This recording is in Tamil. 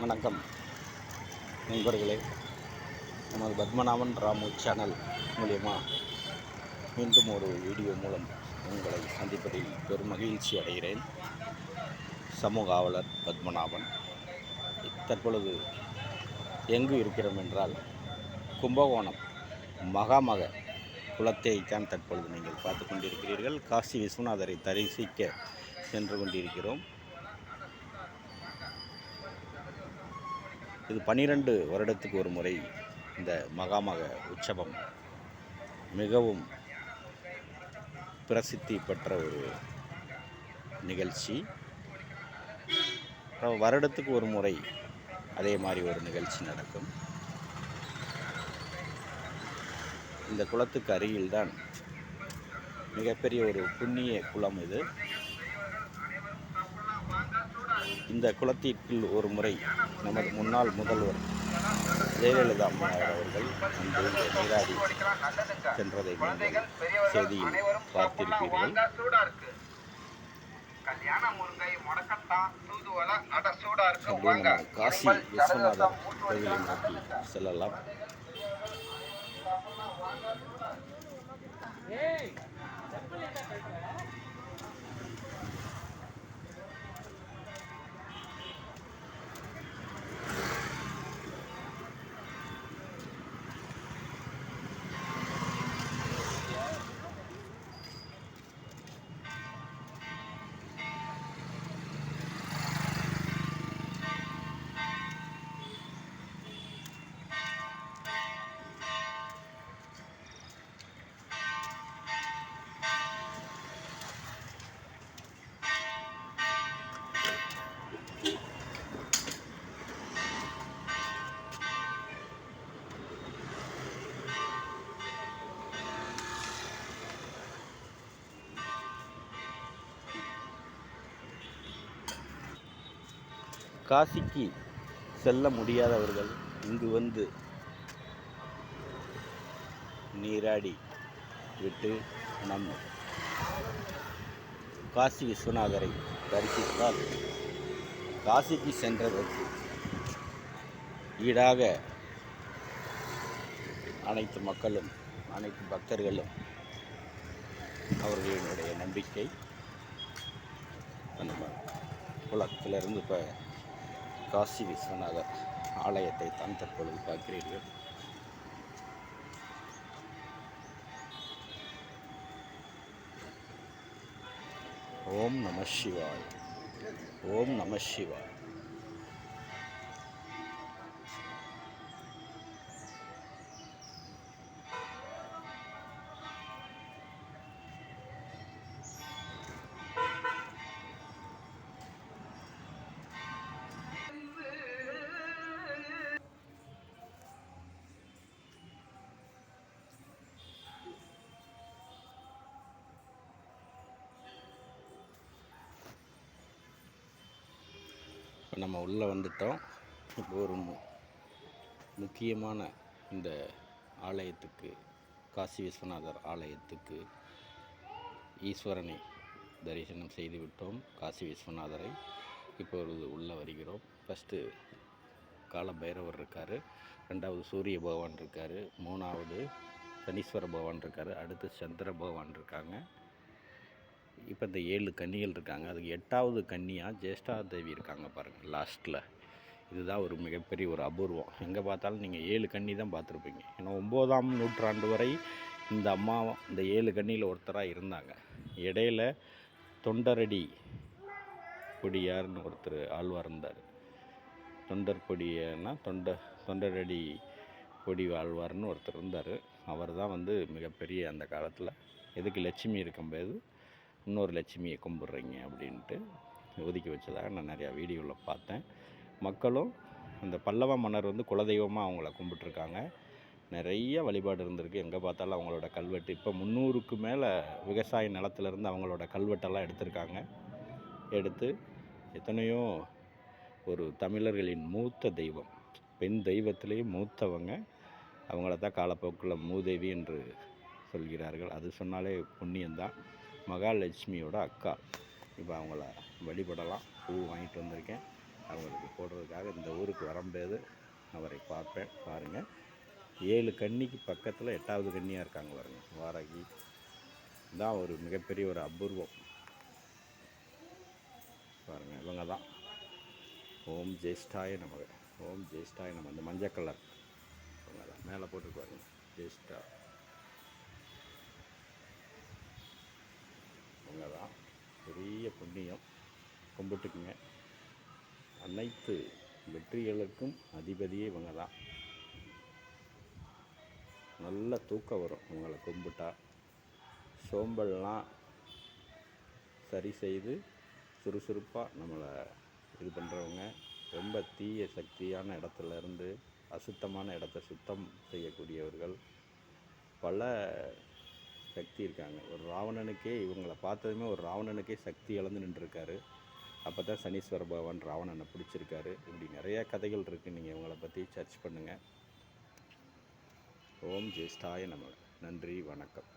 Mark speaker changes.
Speaker 1: வணக்கம். நண்பர்களே நமது பத்மநாபன் ராமு சேனல் மூலியமா மீண்டும் ஒரு வீடியோ மூலம் உங்களை சந்திப்பதில் பெரும் மகிழ்ச்சி அடைகிறேன். சமூக ஆவலர் பத்மநாபன் தற்பொழுது எங்கு இருக்கிறோம் என்றால் கும்பகோணம் மகாமக குளத்தை தான் தற்பொழுது நீங்கள் பார்த்து கொண்டிருக்கிறீர்கள். காசி விஸ்வநாதரை தரிசிக்க சென்று கொண்டிருக்கிறோம். இது பனிரெண்டு வருடத்துக்கு ஒரு முறை இந்த மகாமக உற்சவம் மிகவும் பிரசித்தி பெற்ற ஒரு நிகழ்ச்சி. வருடத்துக்கு ஒரு முறை அதே மாதிரி ஒரு நிகழ்ச்சி நடக்கும். இந்த குளத்துக்கு அருகில்தான் மிகப்பெரிய ஒரு புண்ணிய குளம் இது. இந்த குளத்திற்குள் ஒரு முறை நமது முன்னாள் முதல்வர் ஜெயலலிதா அம்மையார் அவர்கள் வந்து நீராடி சென்றதை நீங்கள் செய்தியில் பார்த்திருப்பீர்கள். அப்படியே நம்ம காசி விஸ்வநாதர் கோவிலை நோக்கி செல்லலாம். ஏய் செப்பல் என்ன கேட்குற காசிக்கு செல்ல முடியாதவர்கள் இங்கு வந்து நீராடி விட்டு நம் காசி விஸ்வநாதரை தரிசித்தால் காசிக்கு சென்றதற்கு ஈடாக அனைத்து மக்களும் அனைத்து பக்தர்களும் அவர்களினுடைய நம்பிக்கை அந்த குளத்திலிருந்து இப்போ காசி விஸ்வநாதர் ஆலயத்தை தான் தற்பொழுது பார்க்கிறீர்கள். ஓம் நம சிவாய். ஓம் நம சிவாய். இப்போ நம்ம உள்ளே வந்துட்டோம். இப்போ ஒரு மு முக்கியமான இந்த ஆலயத்துக்கு காசி விஸ்வநாதர் ஆலயத்துக்கு ஈஸ்வரனை தரிசனம் செய்துவிட்டோம் காசி விஸ்வநாதரை இப்பொழுது உள்ளே வருகிறோம். ஃபஸ்ட்டு கால பைரவர் இருக்கார். ரெண்டாவது சூரிய பகவான் இருக்கார். மூணாவது சனீஸ்வர பகவான் இருக்கார். அடுத்து சந்திர பகவான் இருக்காங்க. இப்போ இந்த ஏழு கன்னிகள் இருக்காங்க. அதுக்கு எட்டாவது கன்னியாக ஜேஷ்டா தேவி இருக்காங்க பாருங்கள் லாஸ்ட்டில் இதுதான் ஒரு மிகப்பெரிய ஒரு அபூர்வம். எங்கே பார்த்தாலும் நீங்கள் ஏழு கன்னி தான் பார்த்துருப்பீங்க. ஏன்னா ஒம்போதாம் நூற்றாண்டு வரை இந்த அம்மா இந்த ஏழு கன்னியில் ஒருத்தராக இருந்தாங்க. இடையில தொண்டரடி கொடியார்னு ஒருத்தர் ஆழ்வார் இருந்தார். தொண்டர் கொடியன்னா தொண்ட தொண்டரடி கொடி ஆழ்வார்னு ஒருத்தர் இருந்தார். அவர் தான் வந்து மிகப்பெரிய அந்த காலத்தில். எதுக்கு லட்சுமி இருக்கும்போது இன்னொரு லட்சுமியை கும்பிட்றீங்க அப்படின்ட்டு ஒதுக்கி வச்சதாக நான் நிறையா வீடியோவில் பார்த்தேன். மக்களும் அந்த பல்லவ மன்னர் வந்து குலதெய்வமாக அவங்கள கும்பிட்ருக்காங்க நிறைய வழிபாடு இருந்திருக்கு. எங்கே பார்த்தாலும் அவங்களோட கல்வெட்டு. இப்போ முந்நூறுக்கு மேலே விவசாய நிலத்துலேருந்து அவங்களோட கல்வெட்டெல்லாம் எடுத்திருக்காங்க. எடுத்து எத்தனையோ ஒரு தமிழர்களின் மூத்த தெய்வம். பெண் தெய்வத்திலேயே மூத்தவங்க. அவங்கள தான் காலப்போக்கில் மூதேவி என்று சொல்கிறார்கள். அது சொன்னாலே புண்ணியம்தான். மகாலட்சுமியோட அக்கா. இப்போ அவங்கள வழிபடலாம். பூ வாங்கிட்டு வந்திருக்கேன். அவங்களுக்கு போடுறதுக்காக இந்த ஊருக்கு வரும்போது அவரை பார்ப்பேன். பாருங்கள் ஏழு கன்னிக்கு பக்கத்தில் எட்டாவது கன்னியாக இருக்காங்க பாருங்க. வாராகி தான் ஒரு மிகப்பெரிய ஒரு அபூர்வம். பாருங்கள் இவங்க தான் ஓம் ஜெயிஷ்டாய நமக்கு ஓம் ஜெயிஷ்டாய நம்ம அந்த மஞ்சள் கலர். இவங்க தான் மேலே போட்டுருக்கு பாருங்க. ஜெயிஷ்டா பெரிய புண்ணியம். கும்பிட்டுக்குங்க. அனைத்து வெற்றிகளுக்கும் அதிபதியே இவங்க தான். நல்ல தூக்கம் வரும் இவங்களை கும்பிட்டா. சோம்பல்லாம் சரி செய்து சுறுசுறுப்பாக நம்மளை இது பண்ணுறவங்க ரொம்ப தீய சக்தியான இடத்துல இருந்து அசுத்தமான இடத்த சுத்தம் செய்யக்கூடியவர்கள். பல சக்தி இருக்காங்க. ஒரு ராவணனுக்கே இவங்களை பார்த்ததுமே ஒரு ராவணனுக்கே சக்தி இழந்து நின்றுருக்காரு. அப்போ தான் சனீஸ்வர பகவான் ராவணனை பிடிச்சிருக்காரு. இப்படி நிறைய கதைகள் இருக்குது நீங்கள் இவங்களை பற்றி சர்ச் பண்ணுங்கள் ஓம் ஜேஷ்டாய நம்ம நன்றி வணக்கம்.